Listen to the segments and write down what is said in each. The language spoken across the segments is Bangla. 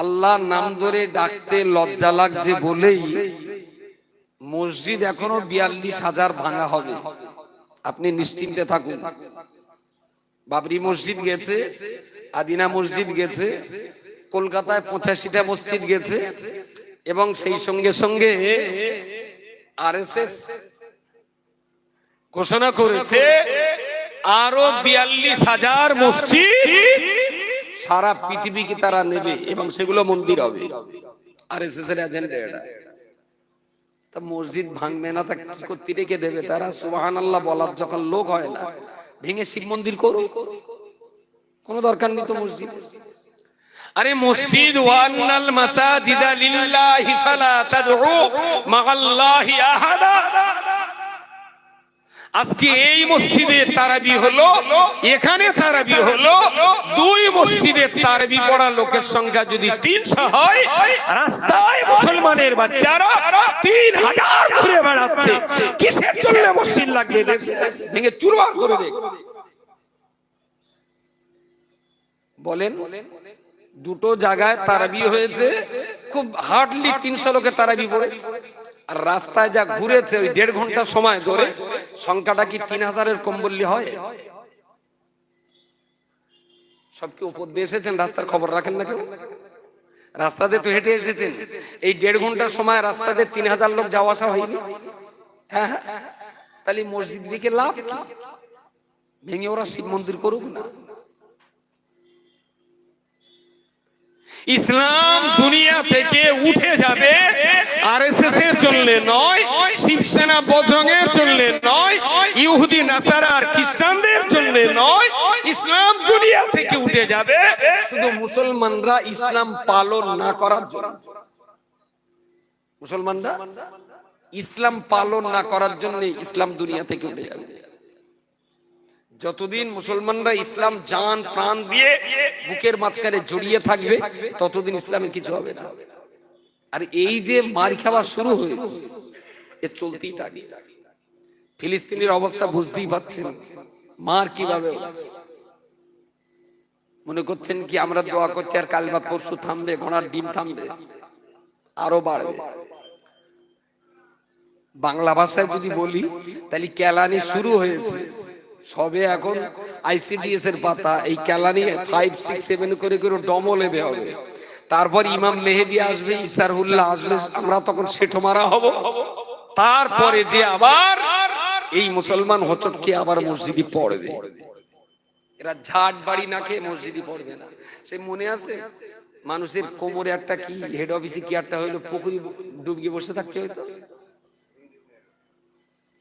আল্লাহ নাম ধরে ডাকতে লজ্জা লাগছে বলেই মসজিদ এখনও বিয়াল্লিশ হাজার ভাঙা হবে। আপনি নিশ্চিন্তে থাকুন। বাবরি মসজিদ গেছে, আদিনা মসজিদ গেছে, কলকাতায় পঁচাশিটা মসজিদ গেছে এবং সেই সঙ্গে সঙ্গে আরএসএস ঘোষণা করেছে, আরও বিয়াল্লিশ হাজার মসজিদ সারা পৃথিবীকে তারা নেবে এবং সেগুলো মন্দির হবে। আর এস এস এর এজেন্ডা এটা। তা মসজিদ ভাঙবে না, তা কি করতে রেখে দেবে তারা? সুবাহান আল্লাহ বলার যখন লোক হয় না, ভেঙে শিব মন্দির করো কোনো দরকার নেই তো মসজিদ। আরে মসজিদ ওয়ান্নাল মাসাজিদা লিল্লাহি ফালা তাদউ মাআল্লাহি আহাদা। আজকে এই মসজিদে তারাবি হলো, এখানে তারাবি হলো, দুই মসজিদে তারাবি পড়া লোকের সংখ্যা যদি তিনশো হয়, রাস্তায় মুসলমানের বাচ্চারা তিন হাজার ঘুরে বেড়াচ্ছে। কিসের জন্য মসজিদ লাগবে দেশে? ভেঙে চুরমার করে দেখ বলেন, দুটো জায়গায় তারাবি হয়েছে, খুব হার্ডলি তিনশো লোকে তারাবি পড়েছে। আর রাস্তায় যা ঘুরেছে ওই দেড় ঘণ্টা সময় ধরে সংখ্যাটা কি তিন হাজারের কম বললে হয়? সব কি উপর দিয়ে এসেছেন? রাস্তার খবর রাখেন না কেউ? রাস্তাতে তো হেঁটে এসেছেন। এই দেড় ঘণ্টার সময় রাস্তাতে তিন হাজার লোক যাওয়া আসা হয়নি? হ্যাঁ হ্যাঁ। তাহলে মসজিদ দিকে লাভ ভেঙে ওরা শিব মন্দির করুক না। ইসলাম দুনিয়া থেকে উঠে যাবে আর এস এর জন্য নয়, শিবসেনা বজরঙের জন্য নয়, ইহুদি নাসারার খ্রিস্টানদের জন্য নয়, ইসলাম দুনিয়া থেকে উঠে যাবে শুধু মুসলমানরা ইসলাম পালন না করার জন্য। মুসলমানরা ইসলাম পালন না করার জন্য ইসলাম দুনিয়া থেকে উঠে যাবে। যতদিন মুসলমানরা ইসলাম জান, প্রাণ দিয়ে বুকের মাঝখানে জড়িয়ে থাকবে, ততদিন ইসলামের কিছু হবে না। আর এই যে মার খাওয়া শুরু হয়েছে, এ চলতেই থাকে। ফিলিস্তিনের অবস্থা বুঝতেই পাচ্ছেন মার কীভাবে হচ্ছে। মনে করছেন কি, আমরা দোয়া করছি আর কাল বা পরশু থামবে, ঘোড়ার ডিম থামবে, আরও বাড়বে। বাংলা ভাষায় যদি বলি, তাহলে কেলানি শুরু হয়েছে। সবে এখন আইসিডিএস এর পাতা, এই ক্যালানি ফাইভ সিক্স সেভেন করে করে ডমো লেবে হবে। তারপর ইমাম মেহেদি আসবে, ইসারহুল্লাহ আসবে, আমরা তখন সেঠো মারা হব। তারপরে যে আবার এই মুসলমান হচটকে আবার মসজিদে পড়বে। এরা ঝাট বাড়ি না খেয়ে মসজিদে পড়বে না। সে মনে আছে? মানুষের কোমরে একটা কি হেড অফিসে কি একটা হইল, পুকুরি ডুবিয়ে বসে থাকতে হইতো?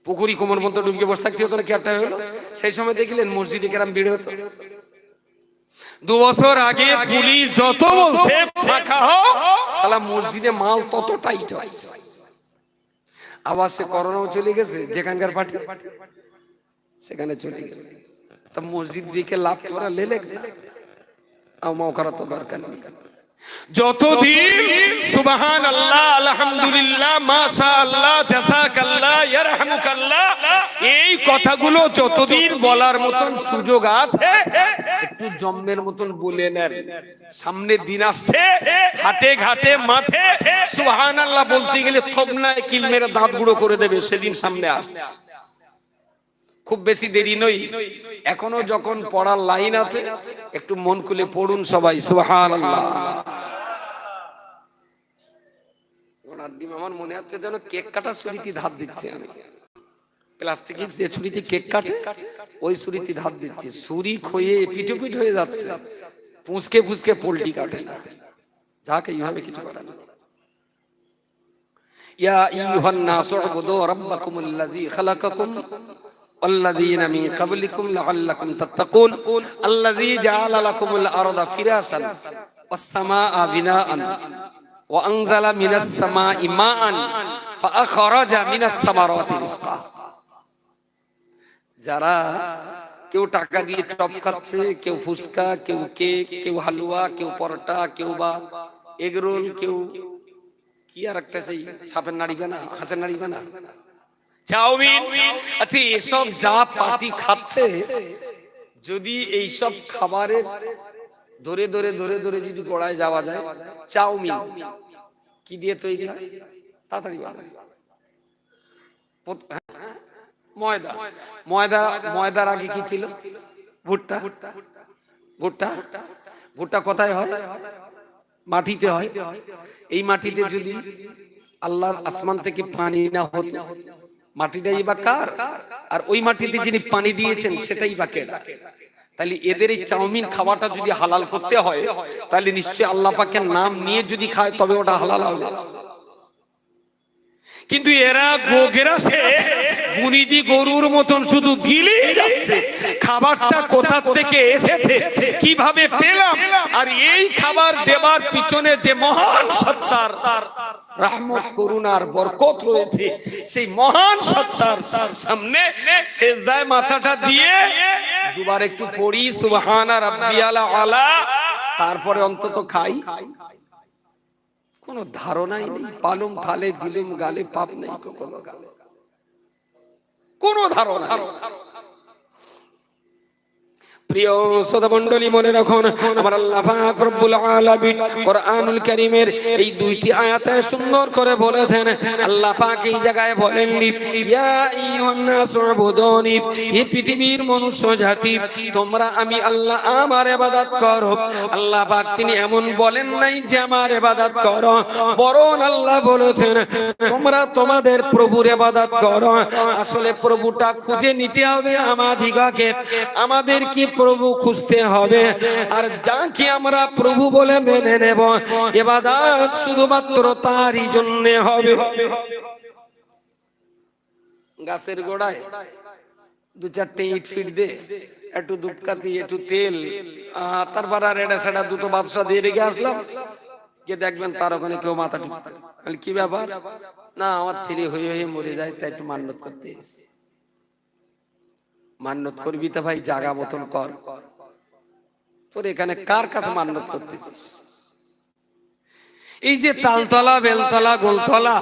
পুকুরি কোমর মতো ডুবকে বসে থাকতে হতো না কি একটা হলো। সেই সময় দেখলেন মসজিদে কেরাম ভিড় হতো। দু বছর আগে পুলিশ যত বলছে, ফাঁকা হোক সালা মসজিদে মাল তত টাইট হচ্ছে আবার সে করোনাও চলে গেছে, যেখানকার পার্টি সেখানে চলে গেছে। তা মসজিদ দিকে লাভ করা লেলেক না। আমাও করা তো দরকার নেই। যতদিন সুবহান আল্লাহ আলহামদুলিল্লাহ মাশা আল্লাহ জাযাকাল্লাহ, ইয়ারহামুকাল্লাহ, এই কথাগুলো যতদিন বলার মতন সুযোগ আছে, একটু জম্মের মতন বলে নেন। সামনে দিন আসছে হাটে ঘাটে মাঠে সুবহান আল্লাহ বলতে গেলে থবনায় কিল মেরে দাঁত গুঁড়ো করে দেবে, সেদিন সামনে আসছে। খুব বেশি দেরি নই এখনও যখন পড়ার লাইন আছে একটু মন খুলে পড়ুন সবাই সোহান আমার মনে হচ্ছে যেন কেক কাটার ছুরিতে ধার দিচ্ছে আমি। প্লাস্টিকের যে ছুরিতে কেক কাটে ওই ছুরিতে ধার দিচ্ছে। ছুরি খয়ে পিঠোপিঠ হয়ে যাচ্ছে। পুঁচকে পুঁচকে পোল্টি কাটে না। যাকে এইভাবে কিছু করে না ইয়া ইউহান নাসু আবুদু রাব্বাকুমুল লাযী খালাকাকুম والذين من قبلكم لعلكم تتقون الذي جعل لكم الأرض فراشا والسماء بناء وأنزل من السماء ماء فأخرج من الثمرات رزقا যারা কেউ টাকা দিয়ে চপ খাচ্ছে কেউ ফুচকা কেউ কেক কেউ হালুয়া কেউ পরোটা কেউ বা এগরোল কেউ কি আর একটা সেই সাপের নাড়িবে না হাঁসের নাড়িবে না চাউমিন? আচ্ছা এসব যা পার্টি খাচ্ছে যদি এই সব খাবারের ধরে ধরে ধরে ধরে যদি গোড়ায় যাওয়া যায় চাউমিন কি দিয়ে তৈরি হয়? তাড়াতাড়ি বলেন। হ্যাঁ, ময়দা। ময়দা ময়দার আগে কি ছিল? ভুট্টা। ভুট্টা। ভুট্টা কোথায় হয়? মাটিতে হয়। এই মাটিতে যদি আল্লাহর আসমান থেকে পানি না হতো মাটিটাই বা কার? আর ওই মাটিতে যিনি পানি দিয়েছেন সেটাই বা কে তাহলে এদের এই চাউমিন খাওয়াটা যদি হালাল করতে হয় তাহলে নিশ্চয়ই আল্লাহ পাকের নাম নিয়ে যদি খায় তবে ওটা হালাল হবে। কিন্তু এরা গোগেরাসে বুনিদি গরুর মতন শুধু গিলেই যাচ্ছে। খাবারটা কোথা থেকে এসেছে? কীভাবে পেলাম? আর এই খাবার দেবার পিছনে যে মহান সত্তার রহমত বরকত রয়েছে, সেই মহান সত্তার সামনে মাথাটা দিয়ে দুবার একটু পড়ি, সুবহানা রাব্বিয়াল আলা। তারপরে অন্তত খাই। কোনো ধারণাই নেই। পালুম থালে দিলুম গালে, পাপ নেই কখনো। গালে কোনো ধারণা নেই। প্রিয় মনে এই দুইটি সুন্দর করে বলেছেন এই জায়গায় বলেন পৃথিবীর মনুষ্য জাতি, তোমরা আমি আল্লাহ আমার ইবাদত করো। আল্লাহ পাক তিনি এমন বলেন নাই যে আমার ইবাদত করো, বরং আল্লাহ বলেছেন, তোমরা তোমাদের প্রভুর ইবাদত করো। আসলে প্রভুটা খুঁজে নিতে হবে আমাদিগকে। আমাদের কি প্রভু খুঁজতে হবে। আর যাকে আমরা প্রভু বলে মেনে নেব, এবাদাত শুধুমাত্র তারই জন্য হবে। গাছের গোড়ায় দু চারটে ইট ফিট দে, একটু দুপকাতি একটু তেল। তারপর আর এটা সেটা দুটো বাদশা দিয়ে রেখে আসলাম। কে দেখবেন তার ওখানে কেউ মাথা টুকতেছে কি ব্যাপার? না, আমার ছেলে হয়ে হয়ে মরে যায়, তাই একটু মান্যত করতে এসেছি। মান্যত করবি তো ভাই জাগা মতন কর। তোর এখানে কার কাছে মান্যত করতেছিস? এই যে তালতলা, বেলতলা, গোলতলা,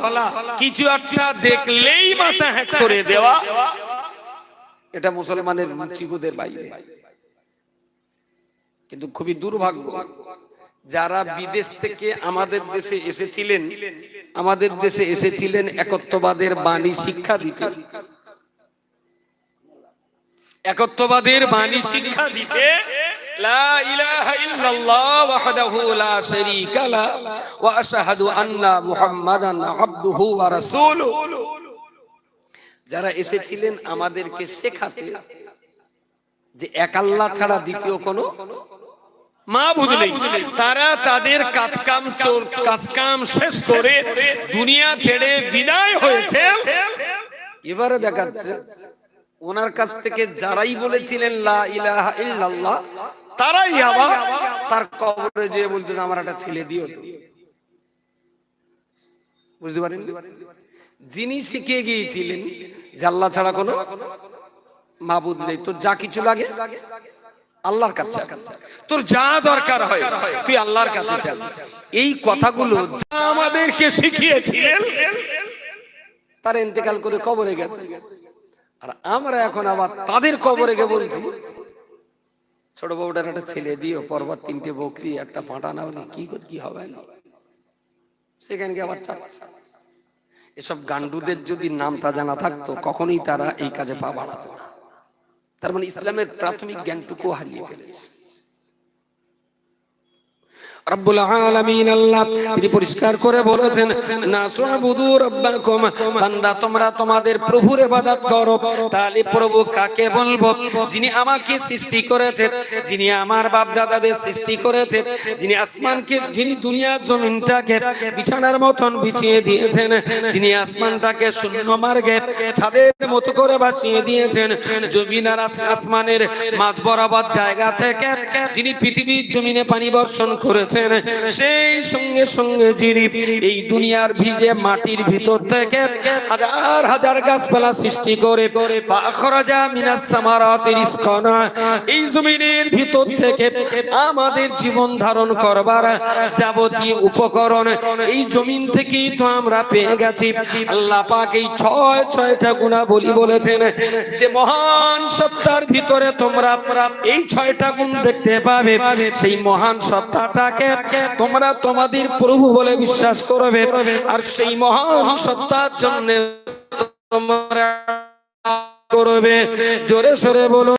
কিছু একটা দেখলেই মাথা হ্যাক করে দেওয়া, এটা মুসলমানের চিকুদের বাইরে। কিন্তু খুবই দুর্ভাগ্য, যারা বিদেশ থেকে আমাদের দেশে এসেছিলেন, আমাদের দেশে এসেছিলেন একত্ববাদের বাণী শিক্ষা দিতে। একত্ববাদের বাণী শিক্ষা দিতে যারা এসেছিলেন আমাদেরকে শেখাতে যে এক আল্লাহ ছাড়া দ্বিতীয় কোনো মা বুঝলেই তারা তাদের কাজকাম চোর কাজকাম শেষ করে দুনিয়া ছেড়ে বিদায় হয়েছে। এবারে দেখাচ্ছে ওনার কাছ থেকে যারাই বলেছিলেন লা ইলাহা ইল্লাল্লাহ তারাই আবার তার কবরে যে বলতেছে আমার একটা ছেলে দিও তো। বুঝতে পারেন? যিনি শিখিয়ে গিয়েছিলেন জাল্লা ছাড়া কোনো মাবুদ নেই। তোর যা কিছু লাগে আল্লাহর কাছে তোর যা দরকার হয় তুই আল্লাহর কাছে চাল এই কথাগুলো যা আমাদেরকে শিখিয়েছিলেন তার ইন্তেকাল করে কবরে গেছে। আর আমরা এখন আবার তাদের কবরে গিয়ে বলছি, ছোট বউটার একটা ছেলে দিও, পরবার তিনটে বকরি একটা পাঁটা নাও নি, কি কি হবে? না সেখানে গিয়ে আবার চাচ্ছে। এসব গান্ডুদের যদি নাম নামটা জানা থাকতো, কখনোই তারা এই কাজে পা বাড়াতো না। তার মানে ইসলামের প্রাথমিক জ্ঞানটুকু হারিয়ে ফেলেছে। যিনি আমার সৃষ্টি করেছেন যিনি আসমানকে, যিনি দুনিয়ার বিছানার মতন বিছিয়ে দিয়েছেন, যিনি আসমানটাকে শূন্য মার্গে ছাদের মতো করে বাঁচিয়ে দিয়েছেন জমিনার আস- আসমানের মাঝ বরাবর জায়গা থেকে, যিনি পৃথিবীর জমিনে পানি বর্ষণ করেছেন করেছেন। সেই সঙ্গে সঙ্গে যিনি এই দুনিয়ার ভিজে মাটির ভিতর থেকে হাজার হাজার গাছপালা সৃষ্টি করে এই জমিনের ভিতর থেকে আমাদের জীবন ধারণ করবার যাবতীয় উপকরণ এই জমিন থেকেই তো আমরা পেয়ে গেছি। ছয় ছয়টা গুণা বলি বলেছেন যে মহান সত্তার ভিতরে তোমরা এই ছয়টা গুণ দেখতে পাবে। সেই মহান সত্তাটাকে তোমরা তোমাদের প্রভু বলে বিশ্বাস করবে। আর সেই মহান সত্তার জন্য তোমরা করবে। জোরে সরে বলো।